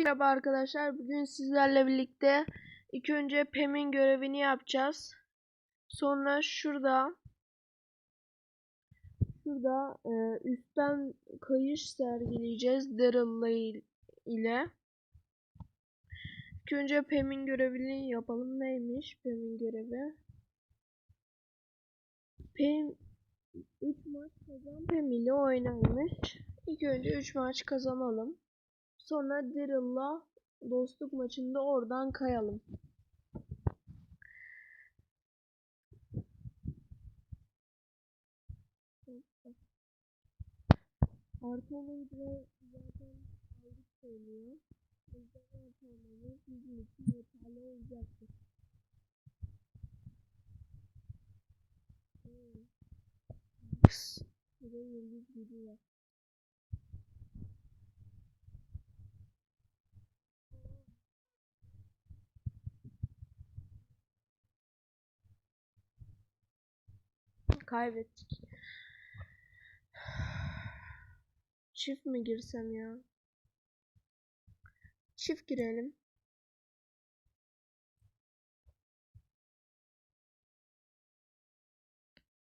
Merhaba arkadaşlar. Bugün sizlerle birlikte ilk önce Pem'in görevini yapacağız. Sonra şurada şurada e, üstten kayış sergileyeceğiz Daryl'la il- ile. İlk önce Pem'in görevini yapalım. Neymiş Pem'in görevi? Pem 3 maç kazan Pem ile oynaymış. İlk önce 3 maç kazanalım. Sonra Daryl'la dostluk maçında oradan kayalım. Artı olunca zaten aldık söylüyor. O yüzden artı olmamız bizim için yeterli olacaktır. De yıldız gidiyor. Kaybettik. Çift mi girsem ya? Çift girelim.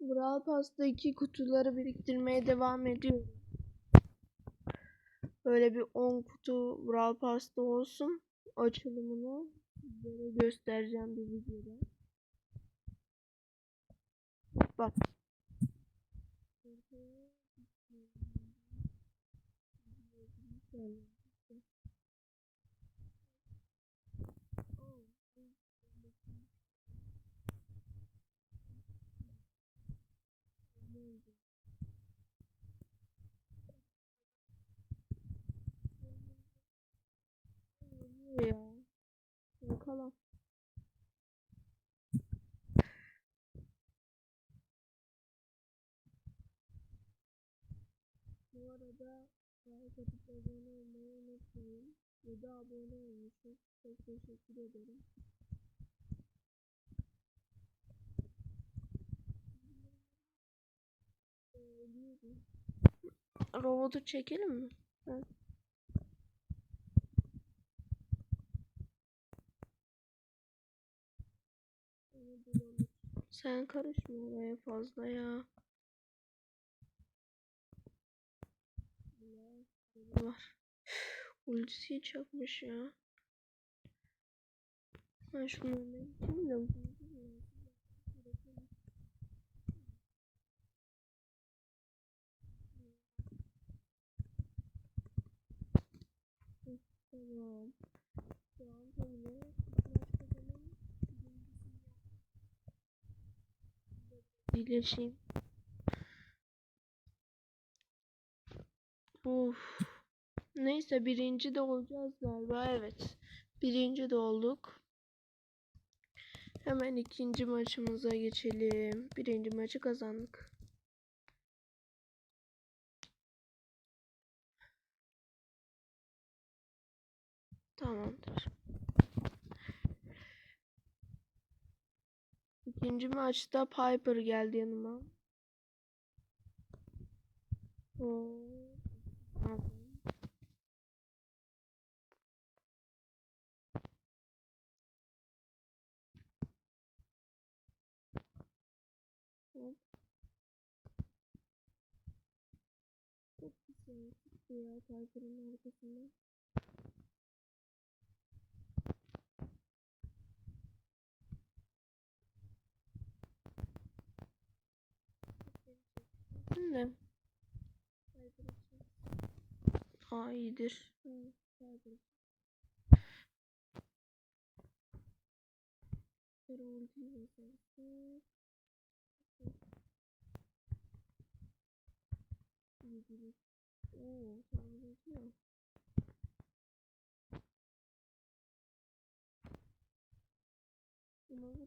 Brawl Pass'taki kutuları biriktirmeye devam ediyorum. Böyle bir 10 kutu Brawl Pass'ta olsun. Açılımını sizlere göstereceğim bir videoda. Bak. ya. Bakalım. Bu arada like atıp abone olmayı unutmayın. 7 abone olmuşuz. Çok teşekkür ederim. Robotu çekelim mi? Ha. Sen karışma oraya fazla ya. Allah, biri var. Ultisi çakmış ya. Ben şunu geçeyim de. Tamam. Şu an böyle. İyileşeyim. Uf. Neyse birinci de olacağız galiba. Evet. Birinci de olduk. Hemen ikinci maçımıza geçelim. Birinci maçı kazandık. Tamamdır. İkinci maçta Piper geldi yanıma. Oo. Çıktı ya Piper'ın arkasından. İçin. Aa iyidir.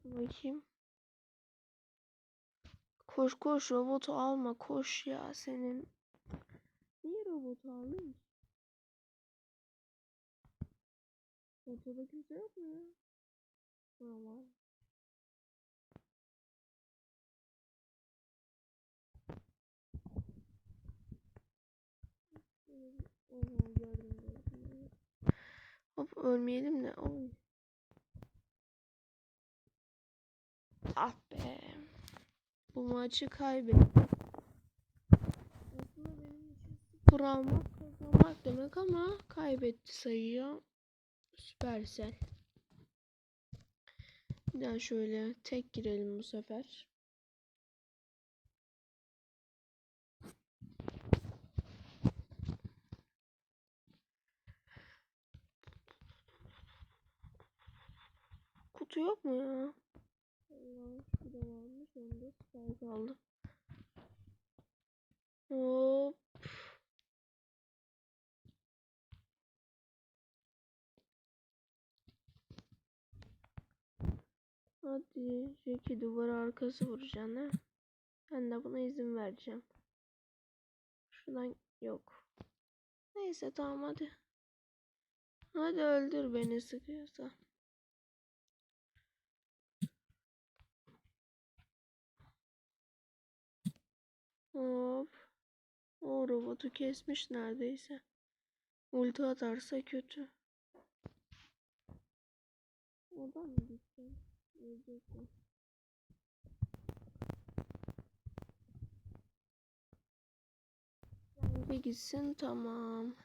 Bakayım. Koş koş robotu alma koş ya senin. Niye robotu aldın? Ortada kimse yok mu ya? Tamam. Oo gördüm gördüm. evet. Hop ölmeyelim de. Ah be. Bu maçı kaybettim. Sıfır almak kazanmak demek ama kaybetti sayıyor. Süpersel. Bir daha şöyle tek girelim bu sefer. Kutu yok mu ya? Bu da varmış. Onda süper kaldı. Hop. Hadi Jackie duvar arkası vuracaksın ha. Ben de buna izin vereceğim. Şuradan yok. Neyse tamam hadi. Hadi öldür beni sıkıyorsa. Hop. O robotu kesmiş neredeyse. Ulti atarsa kötü. Oradan mı gideceğim? Ölecekler. Bir gitsin tamam.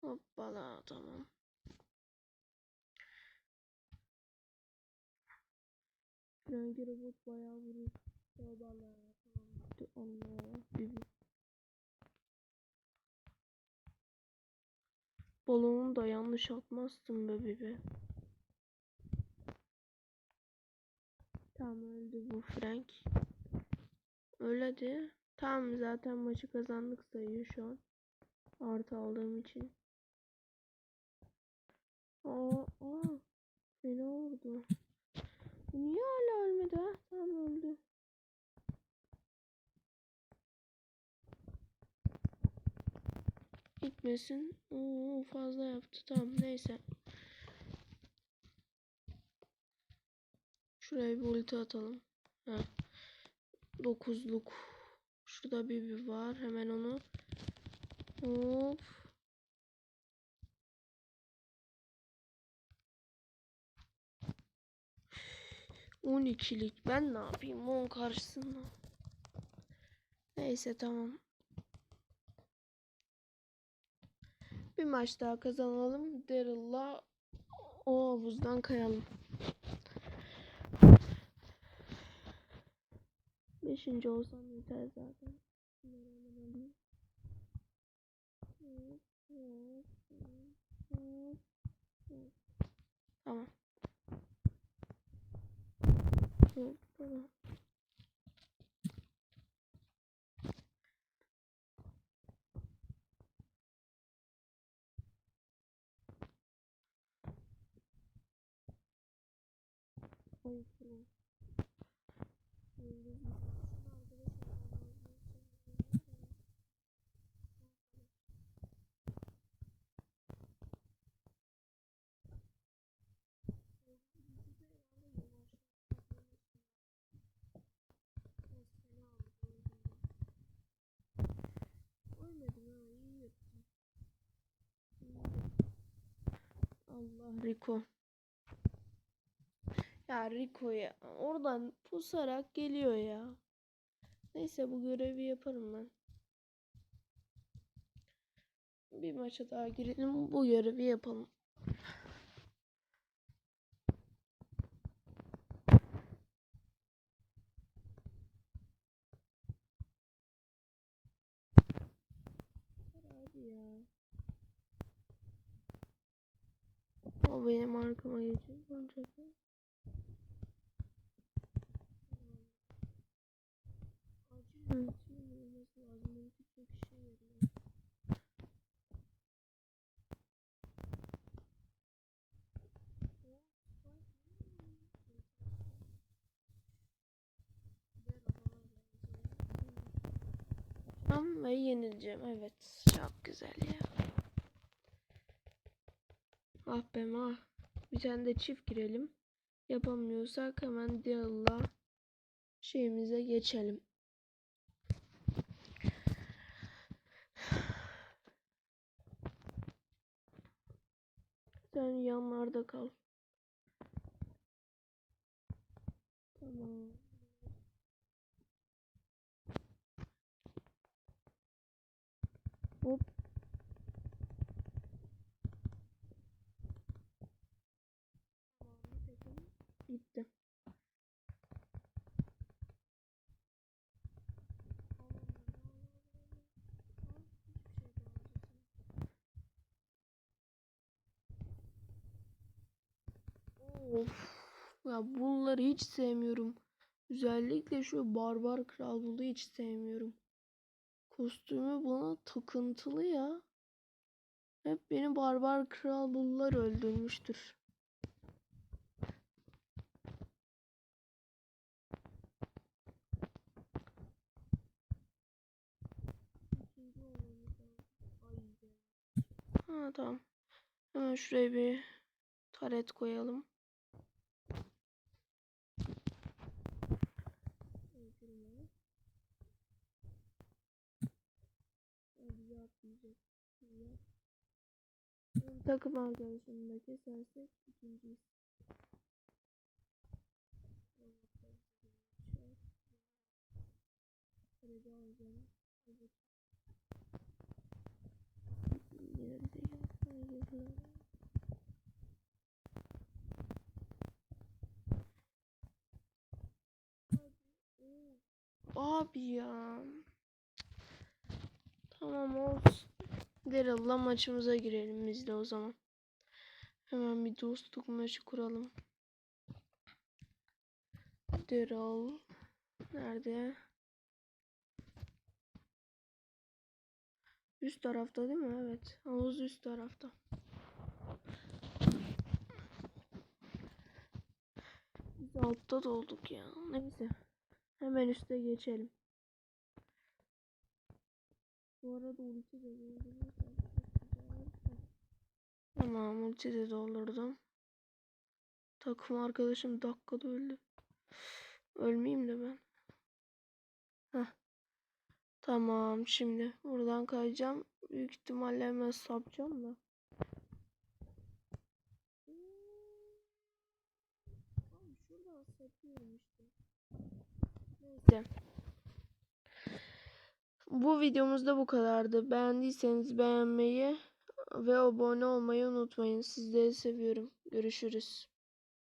Hoppala tamam. Rengi robot bayağı vurur. Hoppala. Gitti. Allah. Balonu da yanlış atmazsın be bibi. Tamam öldü bu Frank. Öyle de. Tamam zaten maçı kazandık sayıyor şu an. Artı aldığım için. Aa, aa. Fena oldu. Niye hala ölmedi ha? Tamam öldü. Gitmesin. Oo, fazla yaptı. Tamam neyse. Şuraya bir ulti atalım. Ha. Dokuzluk. Şurada bir bir var. Hemen onu. Hop. On ikilik. Ben ne yapayım on karşısında. Neyse tamam. Bir maç daha kazanalım. Daryl'la o havuzdan kayalım. Beşinci olsam yeter zaten. Tamam. Tamam. Ay, tamam. Yıldız mı? Şunu arkadaşlar bana almak için Ölmedim ha iyi yaptım. İyi Allah Rico. Ya Rico ya oradan pusarak geliyor ya. Neyse bu görevi yaparım ben. Bir maça daha girelim bu görevi yapalım. Hadi ya. O benim arkama geçecek. Tamam ve yenileceğim. Evet. Çok güzel ya. Ah be ah. Bir tane de çift girelim. Yapamıyorsak hemen Dill'la şeyimize geçelim. Sen yanlarda kal. Tamam. Hop. Gitti. Of. Ya bunları hiç sevmiyorum. Özellikle şu barbar kral bunu hiç sevmiyorum. Kostümü buna takıntılı ya. Hep beni barbar kral bullar öldürmüştür. Ha tamam. Hemen şuraya bir taret koyalım. Takım arkadaşını da kesersek ikinciyiz. Şöyle alacağım. Yine bize gelsin. Abi ya. Tamam olsun. Daryl'la maçımıza girelim biz de o zaman. Hemen bir dostluk maçı kuralım. Daryl. Nerede? Üst tarafta değil mi? Evet. Havuz üst tarafta. Biz altta da olduk ya. Neyse. Hemen üste geçelim. Bu arada ulti de güzel. Tamam ulti de doldurdum. Takım arkadaşım dakikada öldü. Ölmeyeyim de ben. Heh. Tamam şimdi buradan kayacağım. Büyük ihtimalle hemen sapacağım da. Abi şuradan sapıyorum işte. Neyse. Bu videomuzda bu kadardı. Beğendiyseniz beğenmeyi ve abone olmayı unutmayın. Sizleri seviyorum. Görüşürüz.